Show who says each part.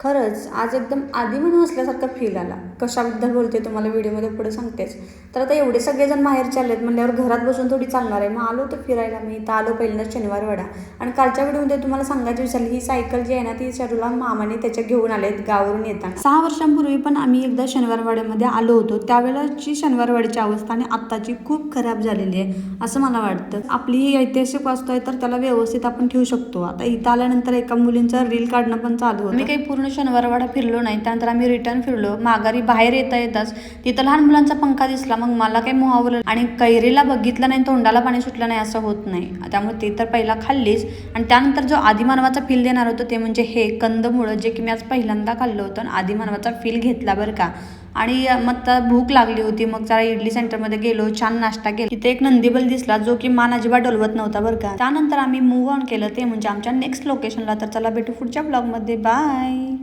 Speaker 1: खरंच आज एकदम आधी म्हणून असल्यासारखा फील आला. कशाबद्दल बोलते तुम्हाला व्हिडिओमध्ये पुढे सांगतेच. तर आता एवढे सगळेजण बाहेर आहेत म्हणल्यावर घरात बसून थोडी चालणार आहे. मग आलो तर फिरायला मी इथं आलो पहिल्यांदा शनिवार वाडा. आणि कालच्या व्हिडिओमध्ये तुम्हाला सांगायची विचारली ही सायकल जी आहे ना ती शरूला मामाने त्याच्या घेऊन आलेत गावावरून येताना. सहा वर्षांपूर्वी पण आम्ही एकदा शनिवारवाड्यामध्ये आलो होतो. त्यावेळेची शनिवारवाडीची अवस्था आणि आत्ताची खूप खराब झालेली आहे असं मला वाटतं. आपली ही ऐतिहासिक वास्तू आहे तर त्याला व्यवस्थित आपण ठेवू शकतो. आता इथं आल्यानंतर एका मुलींचा रील काढणं पण चालू होतं. मी काही पूर्ण शनिवारवाडा फिरलो नाही त्यानंतर आम्ही रिटर्न फिरलो. माघारी बाहेर येता येताच तिथं लहान मुलांचा पंखा दिसला. मग मला काही मोहावलं आणि कैरीला बघितलं नाही तोंडाला पाणी सुटलं नाही असं होत नाही. त्यामुळे ते तर पहिला खाल्लीच. आणि त्यानंतर जो आदिमानवाचा फील देणार होतं ते म्हणजे हे कंदमुळं जे की मी आज पहिल्यांदा खाल्लं होतं आणि आदिमानवाचा फील घेतला बरं का. आणि मग तर भूक लागली होती. मग जरा इडली सेंटरमध्ये गेलो छान नाश्ता केला. तिथे एक नंदीबल दिसला जो की मान अजिबात डोलवत नव्हता बरं का. त्यानंतर आम्ही मूव्ह ऑन केलं. ते म्हणजे आमच्या नेक्स्ट लोकेशनला तर चला भेटू पुढच्या ब्लॉगमध्ये बाय